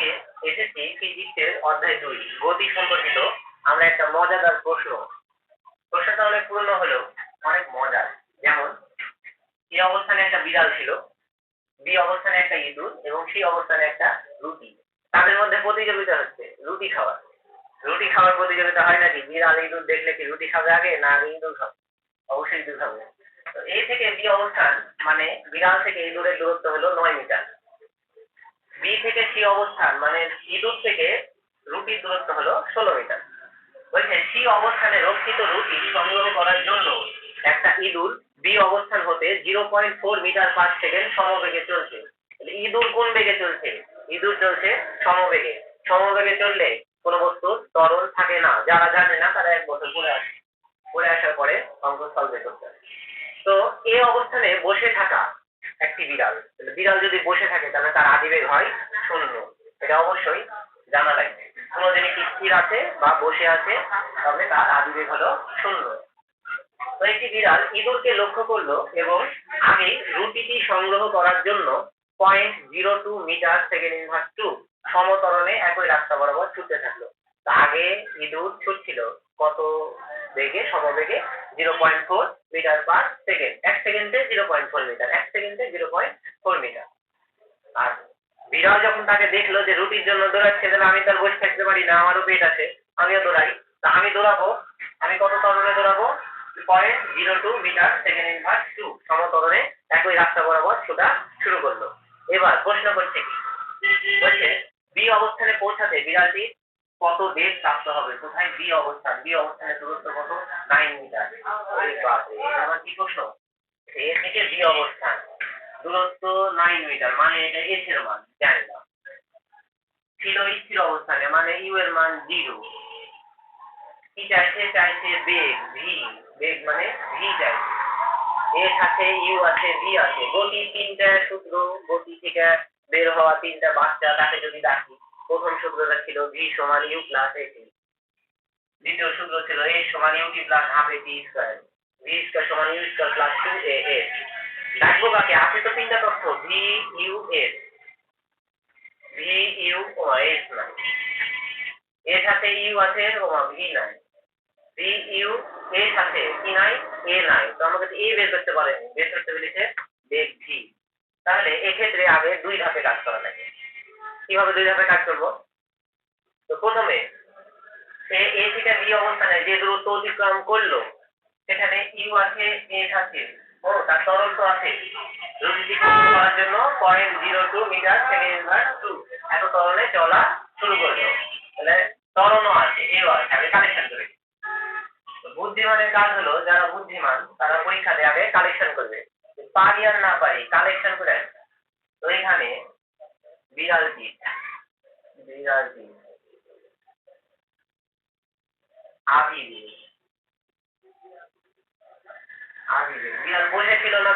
আজকে এসেছি ফিজিক্সের অধ্যায় দুই, গতি সম্পর্কিত আমরা একটা মজাদার প্রশ্ন। প্রশ্নটা অনেক পুরনো হলেও অনেক মজার। যেমন এ অবস্থানে একটা বিড়াল ছিল, বি অবস্থানে একটা ইঁদুর এবং সি অবস্থানে একটা রুটি। তাদের মধ্যে প্রতিযোগিতা হচ্ছে রুটি খাওয়ার। রুটি খাওয়ার প্রতিযোগিতা হয় নাকি? বিড়াল, ইঁদুর দেখলে কি রুটি খাবে আগে না আগে ইঁদুর খাবে? অবশ্যই ইঁদুর খাবে। তো এই থেকে বি অবস্থান মানে বিড়াল থেকে ইঁদুরের দূরত্ব হলো নয় মিটার। বি থেকে সি অবস্থান মানে সি ইঁদুর থেকে রুটির দূরত্ব হলো ষোলো মিটার। বলছে সি অবস্থানে রক্ষিত রুটি সংগ্রহ করার জন্য একটা ইঁদুর বি অবস্থান হতে zero point four metre per second সমবেগে চলছে। ইঁদুর কোন বেগে চলছে? ইঁদুর চলছে সমবেগে। সমবেগে চললে কোনো বস্তুর তরল থাকে না। যারা জানে না, তারা এক বছর পরে আসে। পরে আসার পরে অঙ্ক সলভ করতে তো এই অবস্থানে বসে থাকা একটি বিড়াল। বিড়াল যদি বসে থাকে, তাহলে তার আদিবেগ হয় শূন্য। এটা অবশ্যই জানা লাগবে কোনো জিনিস স্থির আছে বা বসে আছে, তবে তার আদিবেগ হলো শূন্য। তো একটি বিড়াল ইঁদুরকে লক্ষ্য করল এবং আমি রুটিটি সংগ্রহ করার জন্য point zero two metre second inverse two সমতরণে একই রাস্তা বরাবর ছুটতে থাকল। আগে ইঁদুর ছুটছিল, কত বেগে, সমবেগে? Zero point four metre per second এক সেকেন্ডে জিরো পয়েন্ট ফোর মিটার এক সেকেন্ডে জিরো পয়েন্ট ফোর মিটার আর বিড়াল যখন তাকে দেখল যে রুটির জন্য দৌড়াচ্ছে, তাহলে আমি তার বসে থাকতে পারি না, আমারও পেট আছে, আমিও দৌড়াই। তা আমি দৌড়াবো। আমি কত তরণে দৌড়াবো? Point zero two metre second inverse two সমতরণে একই রাস্তা বরাবর ছোটা শুরু করল। এবার প্রশ্ন করছে কি? বলছে, বি অবস্থানে পৌঁছাতে বিড়ালটি কত বেগ প্রাপ্ত হবে? কোথায় বি অবস্থান? বি অবস্থানের দূরত্ব কত? নাইন মিটার আবার কি প্রশ্ন এ থেকে বি অবস্থান। দূরত্ব নাইন মিটার মানে এটা এস এর মান, জানি না। ছিল স্থির অবস্থানে মানে ইউ এর মান জিরো কি চাইছে? চাইছে বেগ ভি বেগ মানে ভি চাইছে। এর সাথে ইউ আছে ভি আছে। গতি তিনটা সূত্র, গতি থেকে বের হওয়া তিনটা বাচ্চা, তাকে যদি ডাকি প্রথম সূত্রটা ছিল ভি সমান ইউ প্লাস এটি দ্বিতীয় সূত্র ছিল এ সমান U T plus half A T square V square সমান U square plus two A S ডাকবো কাকে? আছে তো তিনটা তথ্য। V U S V U ও এস নাই। এর সাথে ইউ আছে ও ভি নাই। ভি ইউ এর সাথে কি নাই এ নাই। তো আমাকে এ বের করতে পারেনি বের করতে পেরেছে বেগ ভি তাহলে এক্ষেত্রে আগে দুই ধাপে কাজ করা লাগে। কীভাবে দুই ধাপে কাজ করব? তো প্রথমে, এ থেকে বি অবস্থানে যে দূরত্ব অতিক্রম করল, সেখানে ইউ আছে এস আছে। ও, তার তরল তো আছে। করার জন্য point zero two metre second two এত তরলে চলা শুরু করল। তাহলে তরণও আছে, এও আছে আগে কালেকশন করে বুদ্ধিমানের কাজ হলো, যারা বুদ্ধিমান, তারা পরীক্ষাতে আগে কালেকশন করবে। পারি আর না পারি কালেকশন করে। তো এখানে বিড়ালটি বিড়ালটি আবিবে আদিবেগ বিড়াল বসেছিল না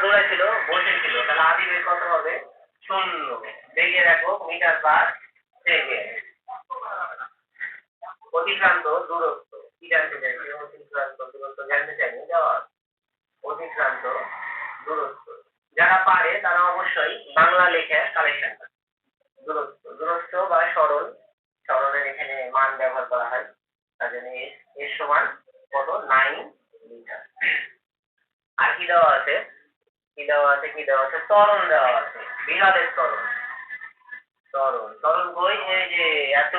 বসেছিল। তাহলে আদিবেগ কত হবে? শূন্য। বেগে রাখো মিটার পার। সেকেন্ড অতিক্রান্ত, দূরত্ব। কি জানতে চাইছি? অতিক্রান্ত, দূরত্ব জানতে চাইনি দেওয়া অতিক্রান্ত, দূরত্ব। যারা পারে, তারা অবশ্যই বাংলা লেখে কালেকশন করে দূরত্ব বা সরল সরলের এখানে মান ব্যবহার করা হয়। তার জন্য এস এর সমান কত? নাইন মিটার আর কি দেওয়া আছে? কি দেওয়া আছে? কি দেওয়া আছে? ত্বরণ দেওয়া আছে। বিড়ালের ত্বরণ। ত্বরণ। ত্বরণ কই? যে এত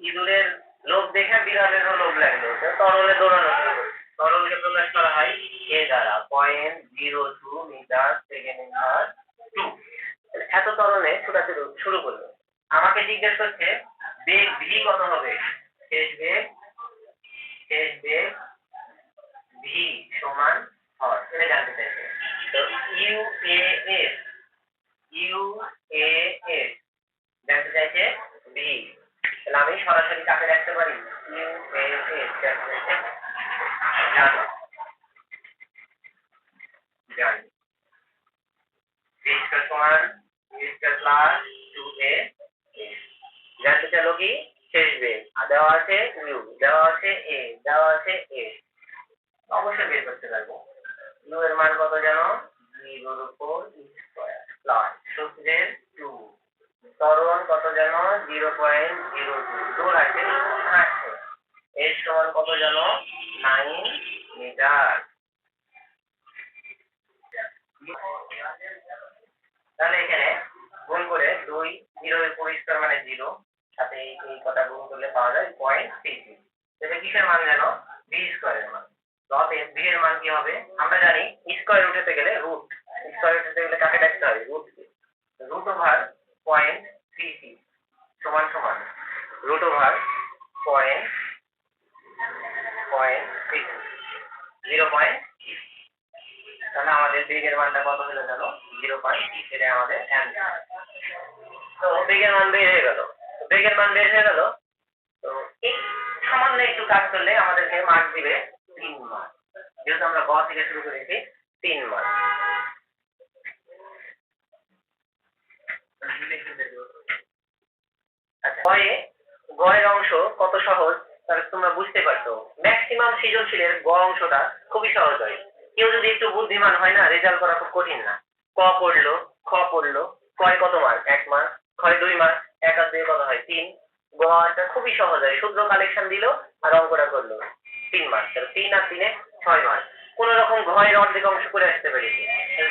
ইঁদুরের লোভ দেখে বিড়ালেরও লোভ লাগল। তরলে দৌড়ানো তরলকে প্রকাশ করা হয় এ দ্বারা। Point zero two metre second inverse এত তরণে ছোটাছুটি শুরু করল। আমাকে জিজ্ঞেস করছে বেগ ভি কত হবে? শেষ বেগ শেষ বেগ ভি সমান হয় এটা জানতে চাইছে তো U A S U A S জানতে চাইছে ভি তাহলে আমি সরাসরি কাকে রাখতে পারি ইউ এ এস জানতে চাইছে জানো জানি ভি স্কয়ার সমান V square plus two A জানতে চাইলো কি শেষ বেগ আর দেওয়া আছে ইউ দেওয়া আছে, এ দেওয়া আছে, এ। অবশ্যই বের করতে পারব। ইউ এর মান কত জানো? জিরোর উপর স্কোয়ার প্লাস সূত্রের টু ত্বরণ কত যেন জিরো পয়েন্ট জিরো টু দূর আছে হাঁটছে এর সমান কত যেন নাইন মিটার তাহলে এখানে গুণ করে দুই, জিরো পরিষ্কার মানে জিরো। সাথে এই এই কটা গুণ করলে পাওয়া যায় পয়েন্ট থ্রি থ্রি এটা কিসের মান যেন বি স্কোয়ারের মান। অতএব বি এর মান কি হবে? আমরা জানি স্কোয়ার উঠাতে গেলে রুট স্কোয়ার উঠাতে গেলে কাকে ডাকতে হবে? Root root over point three three সমান সমান। Root over point point three zero point তাহলে আমাদের বেগের মানটা কত হলো জানো? জিরো পয়েন্ট এটা আমাদের অ্যান্সার তো বেগের মান বের হয়ে গেল। বেগের মান বের হয়ে গেল। তো সামান্য একটু কাজ করলে আমাদেরকে মার্ক দিবে তিন মার্ক যেহেতু আমরা গ থেকে শুরু করেছি, তিন মার্ক আচ্ছা গয়ে গয়ের অংশ কত সহজ? তাহলে তোমরা বুঝতে পারছ। ম্যাক্সিমাম সৃজনশীলের গ অংশটা খুবই সহজ হয়। কেউ যদি একটু বুদ্ধিমান হয় না রেজাল্ট করা খুব কঠিন না। ক পড়ল, খ পড়ল, কয় কত মার্ক এক মার্ক ক্ষয় দুই মার্ক এক আর কত হয়। তিন গটা খুবই সহজ হয় শুদ্ধ কালেকশন দিল আর অঙ্কটা করল। তিন মার্ক তাহলে তিন আর তিনে ছয় মার্ক কোন রকম ঘয়ের অর্ধেক অংশ করে আসতে পেরেছে।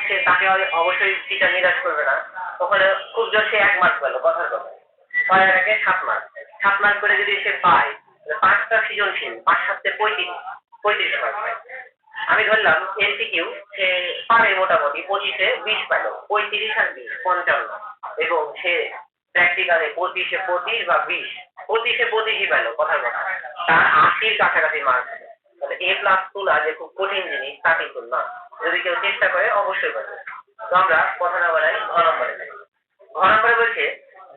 সে তাকে অবশ্যই টিচার নিরাশ করবে না। ওখানে খুব জোর সে এক মার্ক পেল, কথার কথা। ছয় আর একে সাত মার্ক সাত মার্ক করে যদি সে পায় পাঁচটা সৃজনশীল, পাঁচ সাতটা পঁয়ত্রিশ পঁয়ত্রিশ মার্ক পায়। আমি ধরলাম এমসিকিউ সে পারে মোটামুটি পঁচিশে বিশ পেল, পঁয়ত্রিশ আর বিশ, পঞ্চান্ন। এবং সে প্র্যাকটিক্যালে পঁচিশে পঁচিশ বা বিশ। পঁচিশে পঁচিশই পেল, কথার কথা। তার আশির কাছাকাছি মার্ক তাহলে এ প্লাস তোলা যে খুব কঠিন জিনিস, তা কিন্তু না। যদি কেউ চেষ্টা করে, অবশ্যই পারবে তো আমরা কথা না বলাই ঘ নম্বরে যাই। নম্বরে বলছে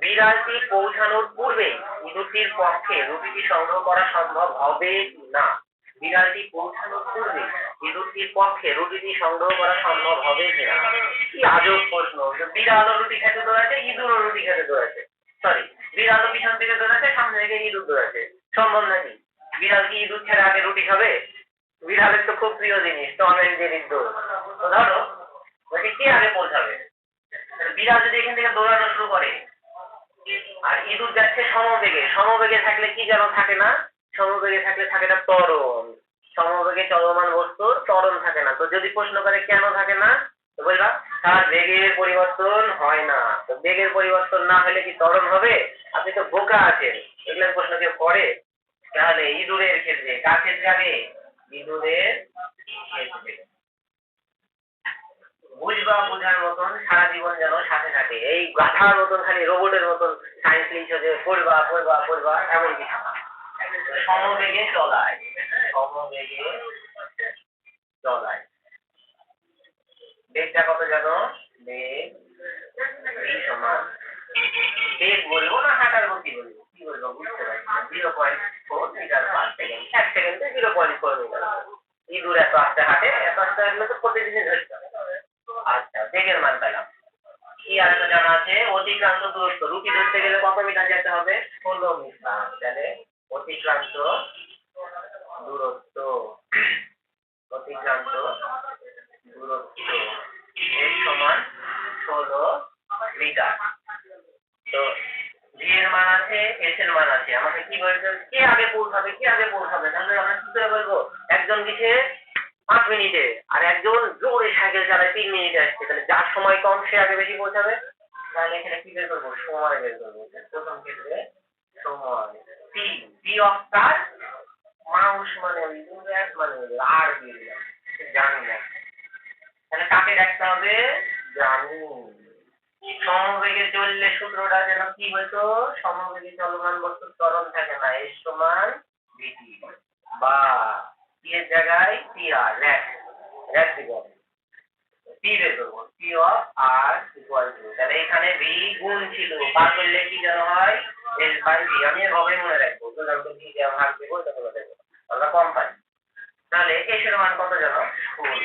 বিড়ালটি পৌঁছানোর পূর্বেই ইঁদুরটির পক্ষে রুটিটি সংগ্রহ করা সম্ভব হবে কি না? বিড়ালটি পৌঁছানোর পূর্বে ইঁদুরটির পক্ষে রুটিটি সংগ্রহ করা সম্ভব হবে কিনা? কি আজব প্রশ্ন। বিড়ালও রুটি খেতে দৌড়াচ্ছে, ইঁদুরও রুটি খেতে দৌড়াচ্ছে। সরি বিড়ালও পিছন থেকে দৌড়াচ্ছে, সামনে থেকে ইঁদুর দৌড়াচ্ছে। সম্ভব নাকি বিড়াল কি ইঁদুর ছেড়ে আগে রুটি খাবে? বিড়ালের তো খুব প্রিয় জিনিস, তো এন্ড জেরির দৌড় তো ধরো, বলছি, কে আগে পৌঁছাবে? বিড়াল যদি এখান থেকে দৌড়ানো শুরু করে, আর ইঁদুর যাচ্ছে সমবেগে সমবেগে থাকলে কি যেন থাকে না? সমবেগে থাকলে থাকে না ত্বরণ। সমবেগে চলমান বস্তুর ত্বরণ থাকে না। তো যদি প্রশ্ন করে কেন থাকে না, তো বলবা, তার বেগের পরিবর্তন হয় না। তো বেগের পরিবর্তন না হলে কি ত্বরণ হবে? আপনি তো বোকা আছেন। এগুলো প্রশ্ন কেউ করে? তাহলে ইঁদুরের ক্ষেত্রে কার ক্ষেত্রে আগে ইঁদুরের ক্ষেত্রে। বুঝবা, বোঝার মতন সারা জীবন যেন সাথে থাকে। এই গাধার মতন, খালি রোবটের মতন সায়েন্স লিখছো যে পড়বা পড়বা পড়বা, এমন কিছু সমবেগে চলায় সমবেগে চলায় বেগটা কত জানো বেগ এই সমান বেগ বলব না হাঁটার গতি বলব জিরো পয়েন্ট ইঁদুর এত আস্তে এত আস্তে তো আচ্ছা বেগের পেলাম আর জানা আছে অতিক্রান্ত দূরত্ব রুটি ধরতে গেলে কত মিটার যেতে হবে ষোলো মিটার তাহলে অতিক্রান্ত দূরত্ব অতিক্রান্ত দূরত্ব এর সমান ষোলো মিটার তো জি এর মান আছে এস এর মান আছে। আমাকে কি বলতে কে আগে পৌঁছাবে কে আগে পৌঁছাবে তাহলে আমরা কি করে বলব? একজন কিসে পাঁচ মিনিটে, আর একজন জোরে সাইকেল চালায় তিন মিনিটে আসছে। তাহলে যার সময় কম, সে আগে বেশি পৌঁছাবে। তাহলে এখানে কি বের করব? সময় বের করব। প্রথম ক্ষেত্রে সময়। টি টি অফ কার মাউস মানে ইউনিট মানে আর জানি না। তাহলে কাকে রাখতে হবে? জানি সমবেগে চললে সূত্রটা যেন কি হতো সমবেগে চলমান বস্তুর ত্বরণ থাকে না। এর সমান ভিটি বা টি এর জায়গায় টি আর র্যাক র্যাক হবে টি বের করব। T of R equal to তাহলে এখানে ভি গুণ ছিল। বার করলে কি যেন হয়? বাই আমি এভাবে মনে রাখব। তোমরা তো ভি দেওয়া ভাগ দেবো আমরা কম পাই। তাহলে এস এর মান কত যেন? ষোলো।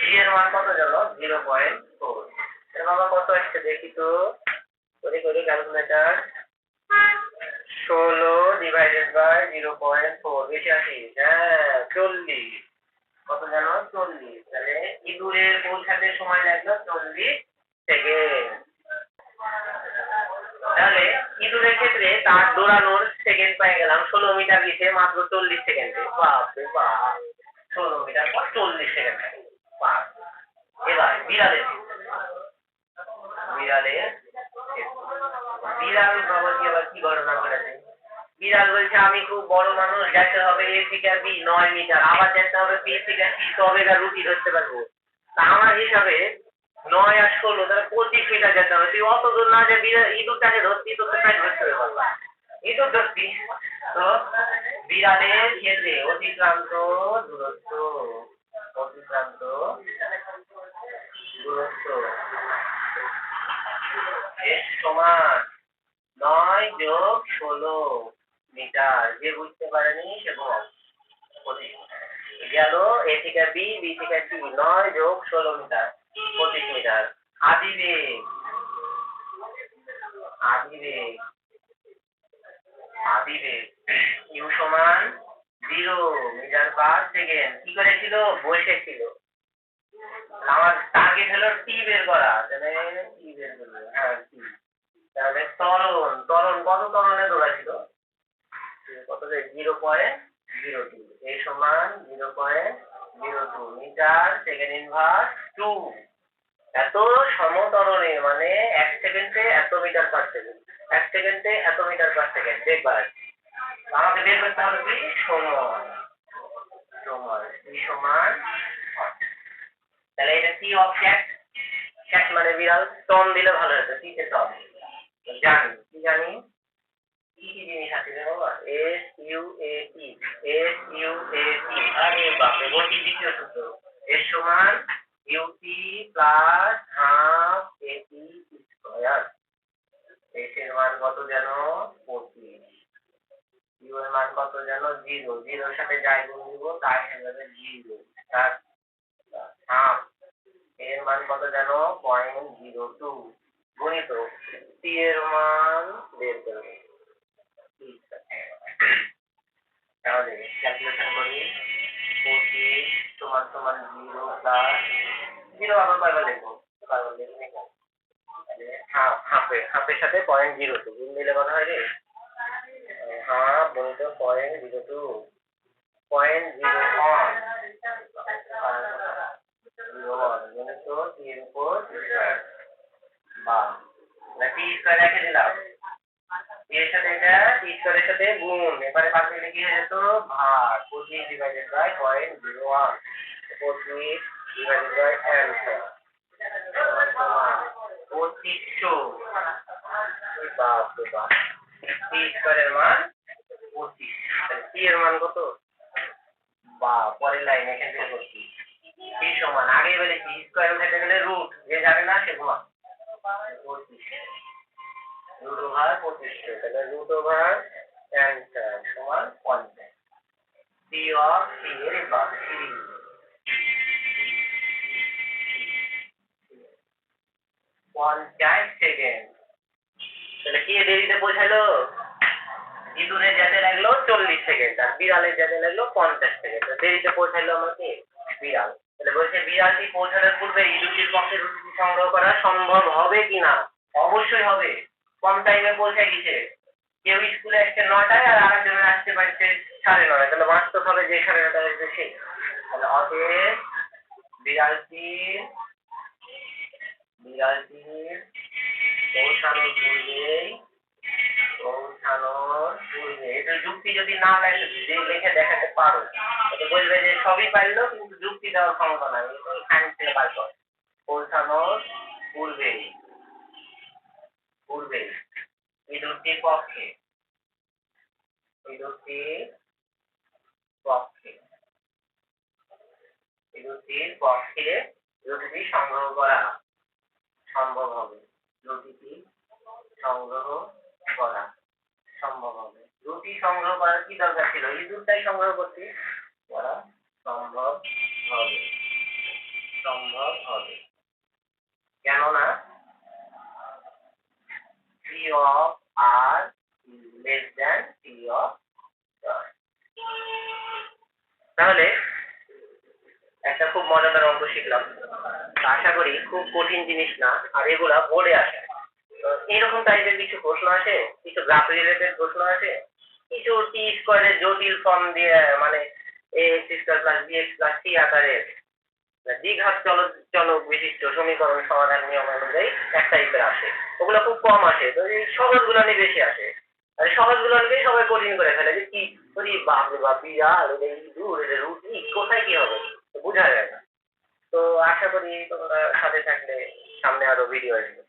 ভি এর মান কত যেন? জিরো পয়েন্ট ফোর বাবা কত আসছে দেখি তো। করি করি ক্যালকুলেটার ষোলো divided by zero point four বেশি আসিস হ্যাঁ চল্লিশ। কত জানো? চল্লিশ। তাহলে সময় লাগল? চল্লিশ সেকেন্ড। তার দৌড়ানোর সেকেন্ড পেয়ে গেলাম ষোলো মিটার গেছে মাত্র চল্লিশ সেকেন্ডে। বাপরে বাপ। ষোলো মিটার চল্লিশ সেকেন্ডে বাপ এবার বিড়ালের বিড়ালের বিড়াল বাবাজি আবার কি ঘটনা ঘটেছে? বিড়াল বলছে, আমি খুব বড় মানুষ যেতে হবে এ থেকে বি নয় মিটার। আবার যেতে হবে বি থেকে সি তবে রুটি ধরতে পারব। তা আমার হিসাবে নয় আর ষোলো, তাহলে পঁচিশ মিটার যেতে হবে। তুই অত দূর না যে বিড়াল ইঁদুরটাকে ধরতি তো কোথায় ধরতে হবে ইঁদুর ধরতি? তো বিড়ালের ক্ষেত্রে অতিক্রান্ত দূরত্ব, অতিক্রান্ত দূরত্ব এর সমান নয় যোগ ষোলো মিটার। যে বুঝতে পারেনি সে গেল এ থেকে বি বি থেকে সি। নয় যোগ ষোলো মিটার। পঁচিশ মিটার। আদিবেগ। আদিবেগ। আদিবেগ। ইউ সমান জিরো মিটার পার সেকেন্ড। কি করেছিল? বসেছিল আমার টার্গেট হলো টি বের করা। টি বের করবে। হ্যাঁ। তাহলে ত্বরণ ত্বরণ কত ত্বরণে দৌড়াছিল কত জিরো পয়েন্ট জিরো টু। এই সমান zero point zero two. Metre, second inverse two এত সমতরণে মানে এক সেকেন্ডে এত মিটার পার সেকেন্ড এক সেকেন্ডে এত মিটার পার সেকেন্ড দেখবার আমাকে বের করতে কি? সময় সময় কি সমান তাহলে এটা কি অফ ক্যাট মানে বিড়াল। টম দিলে ভালো হতো। টিতে টম জানি কি জানি কি কি জিনিস আছে বাবা S U A T S U A T আরে বাপরে গতি দ্বিতীয় সূত্র এর সমান U T plus half A T square S এর মান কত যেন পঁচিশ ইউ এর মান কত যেন জিরো জিরোর সাথে যাই গুণ দিব হয়ে যাবে জিরো তার হাফ এর মান কত যেন পয়েন্ট জিরো টু গণিত টি এর মান বের করবে তাহলে ক্যালকুলেশন করি পঁচিশ সমান সমান জিরো প্লাস জিরো আবার কয়বার লিখব কয়বার লিখব হাফ হাফে হাফের সাথে পয়েন্ট জিরো টু গুণ দিলে কত হয় রে হাফ গণিত point zero two point zero one zero one গণিত টি এর উপর বা টি স্কয়ার রেখে দিলাম এর সাথে টি সাথে গুণ। এবারে পাশে হয়ে যেত? ভাগ। পঁচিশ divided by point zero one divided by answer পঁচিশ বা পরের সমান? আগে বলেছি স্কয়ার গেলে রুট যে যাবে না সে ঘুমা পঁচিশ রুট ওভার পঁচিশশো তাহলে রুট ওভার অ্যান্সার সমান পঞ্চাশ সি অফ সি এর বা সি পঞ্চাশ সেকেন্ড তাহলে কি দেরিতে পৌঁছালো ইঁদুরে যেতে লাগল চল্লিশ সেকেন্ড আর বিড়ালে যেতে লাগল পঞ্চাশ সেকেন্ড দেরিতে পৌঁছালো আমাকে বিড়াল। তাহলে বলছে বিড়ালটি পৌঁছানোর পূর্বে ইঁদুরটির পক্ষে রুটিটি সংগ্রহ করা সম্ভব হবে কিনা? অবশ্যই হবে। কম টাইমে পৌঁছে গেছে কেউ স্কুলে আসছে নটায় আর আরেকজনের আসতে পারছে সাড়ে নটায় তাহলে বাস্তব হবে যে সাড়ে নটায় আসবে সে। তাহলে অতএব বিড়ালটির বিড়ালটির পৌঁছানোর পূর্বেই, পৌঁছানোর পূর্বে। পৌঁছানোর পূর্বে ইঁদুরটির পক্ষে। ইঁদুরটির পক্ষে। ইঁদুরটির পক্ষে রুটিটি সংগ্রহ করা সম্ভব হবে। রুটিটি সংগ্রহ করা সম্ভব হবে। রুটি সংগ্রহ করার কি দরকার ছিল? ইঁদুরটাই সংগ্রহ করতে করা সম্ভব হবে। সম্ভব হবে। কেননা P of তাহলে একটা খুব মজাদার অঙ্ক শিখলাম। আশা করি খুব কঠিন জিনিস না, আর এগুলা বোর্ডে আসে। এরকম টাইপের কিছু প্রশ্ন আসে? কিছু গ্রাফ রিলেটেড প্রশ্ন আসে? কিছু টি স্কোয়ারের জটিল ফর্ম দিয়ে মানে A X square plus B X plus C আকারের দ্বিঘাত চলক চলক বিশিষ্ট সমীকরণ সমাধান নিয়ম অনুযায়ী এক টাইপের আসে। ওগুলো খুব কম আসে, তো এই সহজগুলো নিয়ে বেশি আসে। সহজগুলো নিয়েই সবাই কঠিন করে ফেলে যে কি ওই বাপ রে বাপ, বিড়াল এটা ইঁদুর রুটি, কোথায় কি হবে? বোঝা যায় না। তো আশা করি তোমরা সাথে থাকলে সামনে আরও ভিডিও আসবে।